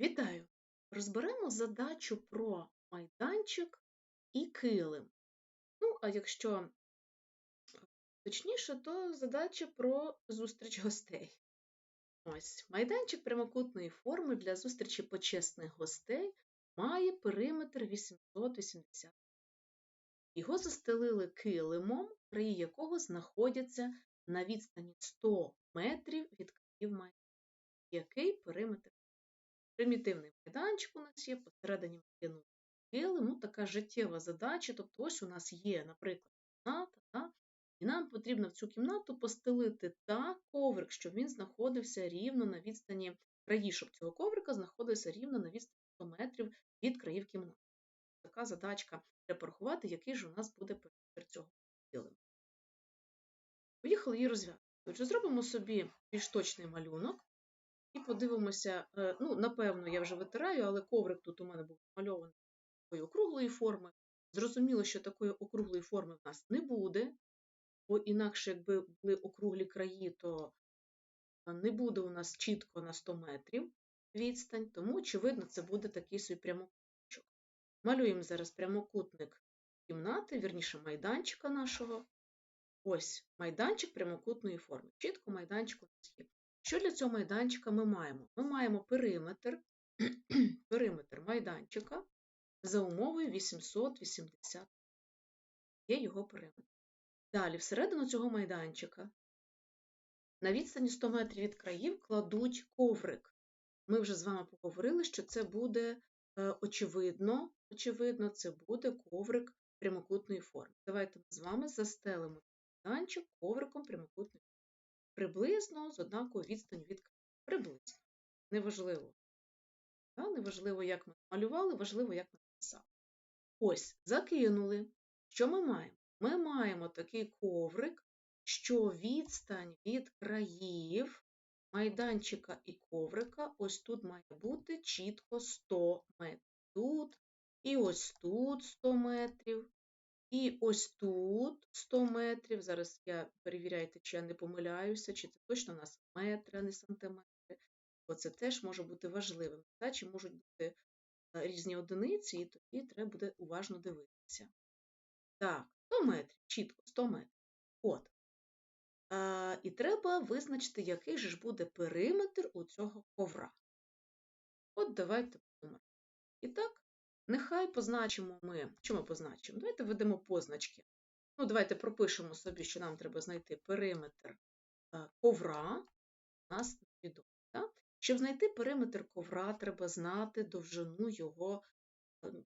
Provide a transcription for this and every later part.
Вітаю! Розберемо задачу про майданчик і килим. Ну, а якщо точніше, то задача про зустріч гостей. Ось, майданчик прямокутної форми для зустрічі почесних гостей має периметр 880. Його застелили килимом, краї якого знаходяться на відстані 100 метрів від країв майданчика. Який периметр? Примітивний майданчик у нас є, посередині кинули килим, ну така життєва задача. Тобто, ось у нас є, наприклад, кімната, да? і нам потрібно в цю кімнату постелити так коврик, щоб він знаходився рівно на відстані краї, щоб цього коврика знаходився рівно на відстані 100 метрів від країв кімнати. Така задачка треба порахувати, який ж у нас буде периметр цього килиму. Поїхали її розв'язати. Отже, зробимо собі більш точний малюнок. І подивимося, е, ну, напевно, я вже витираю, але коврик тут у мене був намальований такої округлої форми. Зрозуміло, що такої округлої форми в нас не буде, бо інакше, якби були округлі краї, то не буде у нас чітко на 100 метрів відстань, тому, очевидно, це буде такий свій прямокутничок. Малюємо зараз прямокутник кімнати, вірніше майданчика нашого. Ось майданчик прямокутної форми. Чітко майданчик у нас є. Що для цього майданчика ми маємо? Ми маємо периметр периметр майданчика за умовою 880. Є його периметр. Далі, всередину цього майданчика, на відстані 100 метрів від країв кладуть коврик. Ми вже з вами поговорили, що це буде е, очевидно, очевидно, це буде коврик прямокутної форми. Давайте ми з вами застелимо майданчик ковриком прямокутної форми приблизно з однаковою відстанню від. Приблизно. Неважливо. Неважливо, як ми малювали, важливо, як ми написали. Ось, закинули. Що ми маємо? Ми маємо такий коврик, що відстань від країв майданчика і коврика ось тут має бути чітко 100 метрів. Тут і ось тут 100 метрів, і ось тут 100 метрів. Зараз я перевіряйте, чи я не помиляюся, чи це точно у нас метри, а не сантиметри. Бо це теж може бути важливим. Чи можуть бути е, різні одиниці, і тоді треба буде уважно дивитися. Так, 100 метрів, чітко, 100 метрів. От. А, І треба визначити, який же ж буде периметр у цього ковра. От давайте подумаємо. І так, Нехай позначимо ми, що ми позначимо? Давайте введемо позначки. Ну, Давайте пропишемо собі, що нам треба знайти периметр е, ковра, у нас невідомо. Так? Щоб знайти периметр ковра, треба знати довжину його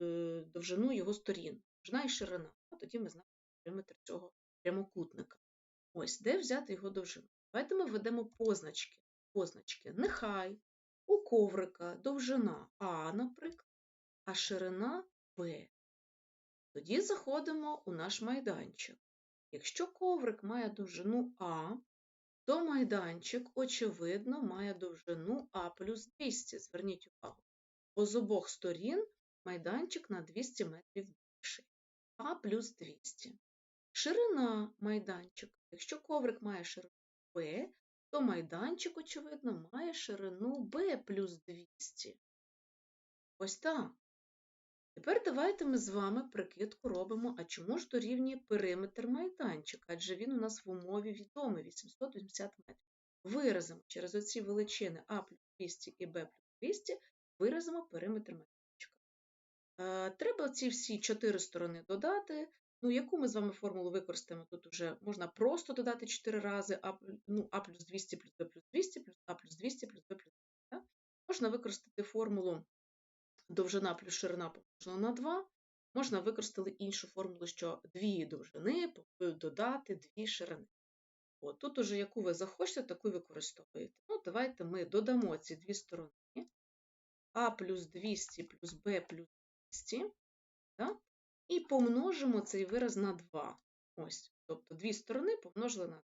е, довжину його сторін, довжина і ширина. Тоді ми знаємо периметр цього прямокутника. Ось, де взяти його довжину. Давайте ми введемо позначки. позначки. Нехай у коврика довжина А, наприклад а ширина Б. Тоді заходимо у наш майданчик. Якщо коврик має довжину А, то майданчик, очевидно, має довжину А плюс 200. Зверніть увагу. Бо з обох сторін майданчик на 200 метрів більший. А плюс 200. Ширина майданчика. Якщо коврик має ширину Б, то майданчик, очевидно, має ширину Б плюс 200. Ось так. Тепер давайте ми з вами прикидку робимо, а чому ж дорівнює периметр майданчика, адже він у нас в умові відомий 880 метрів. Виразимо через оці величини А плюс 200 і Б плюс 200, виразимо периметр майданчика. Е, треба ці всі чотири сторони додати. Ну, Яку ми з вами формулу використаємо? Тут вже можна просто додати 4 рази А, ну, а плюс 200 плюс Б плюс 200 плюс А плюс 200 плюс Б плюс 200. Можна використати формулу довжина плюс ширина помножена на 2, можна використати іншу формулу, що дві довжини додати дві ширини. От, Тут уже яку ви захочете, таку використовуєте. Ну, Давайте ми додамо ці дві сторони. А плюс 200 плюс Б плюс 200. Так? І помножимо цей вираз на 2. Ось, Тобто дві сторони помножили на 2.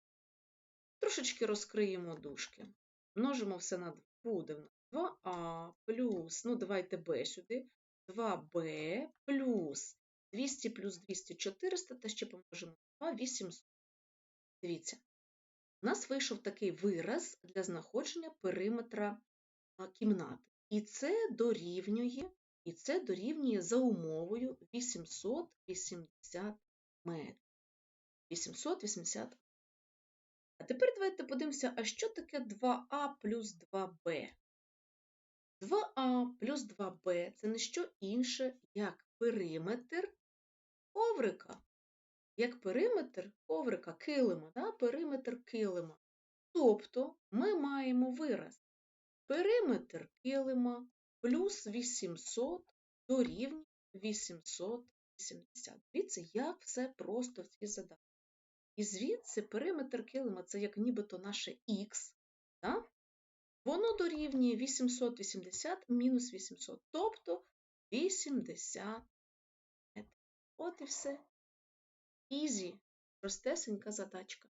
Трошечки розкриємо дужки. Множимо все на 2. Буде в нас 2а плюс, ну давайте b сюди, 2b плюс 200 плюс 200 400, та ще помножимо 2, 800. Дивіться, у нас вийшов такий вираз для знаходження периметра кімнати. І це дорівнює, і це дорівнює за умовою 880 метрів. 880. А тепер давайте подивимося, а що таке 2а плюс 2b? 2а плюс 2b це не що інше, як периметр коврика. Як периметр коврика, килима, да? периметр килима. Тобто ми маємо вираз периметр килима плюс 800 дорівнює 880. Дивіться, як все просто в цій задачі. І звідси периметр килима це як нібито наше х, да? воно дорівнює 880 мінус 800, тобто 80 метрів. От і все. Ізі, простесенька задачка.